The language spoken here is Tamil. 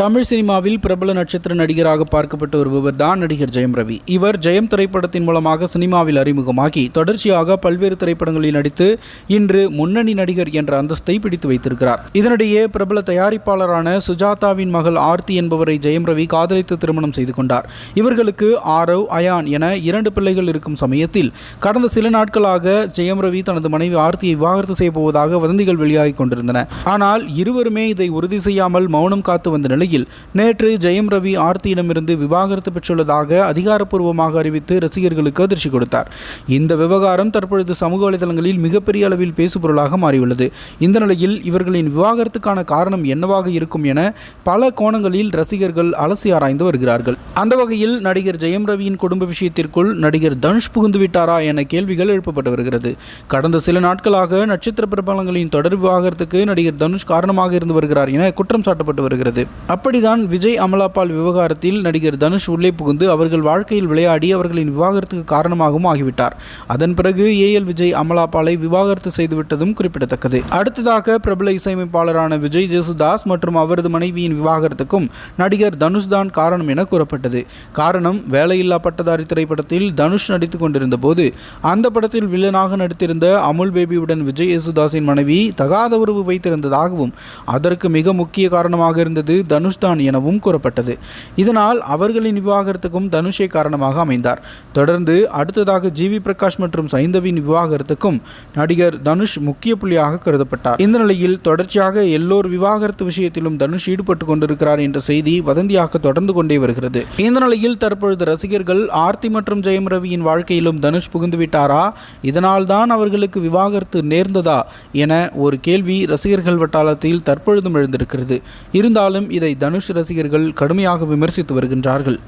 தமிழ் சினிமாவில் பிரபல நட்சத்திர நடிகராக பார்க்கப்பட்டு வருபவர் தான் நடிகர் ஜெயம் ரவி. இவர் ஜெயம் திரைப்படத்தின் மூலமாக சினிமாவில் அறிமுகமாகி தொடர்ச்சியாக பல்வேறு திரைப்படங்களில் நடித்து இன்று முன்னணி நடிகர் என்ற அந்தஸ்தை பிடித்து வைத்திருக்கிறார். இதனிடையே பிரபல தயாரிப்பாளரான சுஜாதாவின் மகள் ஆர்த்தி என்பவரை ஜெயம் ரவி காதலித்து திருமணம் செய்து கொண்டார். இவர்களுக்கு ஆரவ் அயான் என இரண்டு பிள்ளைகள் இருக்கும் சமயத்தில் கடந்த சில நாட்களாக ஜெயம் ரவி தனது மனைவி ஆர்த்தியை விவாகரத்து செய்ய போவதாக வதந்திகள் வெளியாகிக் கொண்டிருந்தன. ஆனால் இருவருமே இதை உறுதி செய்யாமல் மௌனம் காத்து வந்த நிலை நிலையில் நேற்று ஜெயம் ரவி ஆர்த்தியிடமிருந்து விவாகரத்து பெற்றுள்ளதாக அதிகாரப்பூர்வமாக அறிவித்து ரசிகர்களுக்கு அதிர்ச்சி கொடுத்தார். இந்த விவகாரம் தற்பொழுது சமூக வலைதளங்களில் மிகப்பெரிய அளவில் பேசுபொருளாக மாறியுள்ளது. இந்த நிலையில் இவர்களின் விவாகரத்துக்கான காரணம் என்னவாக இருக்கும் என பல கோணங்களில் ரசிகர்கள் அலசி ஆராய்ந்து வருகிறார்கள். அந்த வகையில் நடிகர் ஜெயம் ரவியின் குடும்ப விஷயத்திற்குள் நடிகர் தனுஷ் புகுந்து விட்டாரா என கேள்விகள் எழுப்பப்பட்டு வருகிறது. கடந்த சில நாட்களாக நட்சத்திர பிரபலங்களின் தொடர் விவாகரத்துக்கு நடிகர் தனுஷ் காரணமாக இருந்து வருகிறார் என குற்றம் சாட்டப்பட்டு வருகிறது. அப்படிதான் விஜய் அமலாபால் விவகாரத்தில் நடிகர் தனுஷ் உள்ளே புகுந்து அவர்கள் வாழ்க்கையில் விளையாடி அவர்களின் விவாகரத்துக்கு காரணமாகவும் ஆகிவிட்டார். அதன் பிறகு ஏஎல் விஜய் அமலாபாலை விவாகரத்து செய்துவிட்டதும் குறிப்பிடத்தக்கது. அடுத்ததாக பிரபல இசையமைப்பாளரான விஜய் ஜேசுதாஸ் மற்றும் அவரது மனைவியின் விவாகரத்துக்கும் நடிகர் தனுஷ் தான் காரணம் என கூறப்பட்டது. காரணம் வேலையில்லா பட்டதாரி திரைப்படத்தில் தனுஷ் நடித்துக் கொண்டிருந்த போது அந்த படத்தில் வில்லனாக நடித்திருந்த அமுல் பேபியுடன் விஜய் யேசுதாஸின் மனைவி தகாத உறவு வைத்திருந்ததாகவும் அதற்கு மிக முக்கிய காரணமாக இருந்தது தனுஷ் தான் எனவும் கூறப்பட்டது. இதனால் அவர்களின் விவாகரத்துக்கும் தனுஷே காரணமாக அமைந்தார். தொடர்ந்து அடுத்ததாக ஜிவி பிரகாஷ் மற்றும் சைந்தவின் விவாகரத்துக்கும் நடிகர் தனுஷ் முக்கிய புள்ளியாக கருதப்பட்டார். இந்த நிலையில் தொடர்ச்சியாக எல்லோர் விவாகரத்து விஷயத்திலும் தனுஷ் ஈடுபட்டு கொண்டிருக்கிறார் என்ற செய்தி வதந்தியாக தொடர்ந்து கொண்டே வருகிறது. இந்த நிலையில் தற்பொழுது ரசிகர்கள் ஆர்த்தி மற்றும் ஜெயம் ரவியின் வாழ்க்கையிலும் தனுஷ் புகுந்து விட்டாரா இதனால் தான் அவர்களுக்கு விவாகரத்து நேர்ந்ததா? என ஒரு கேள்வி ரசிகர்கள் வட்டாரத்தில் தற்பொழுதும் எழுந்திருக்கிறது. இருந்தாலும் இதை தனுஷ் ரசிகர்கள் கடுமையாக விமர்சித்து வருகின்றார்கள்.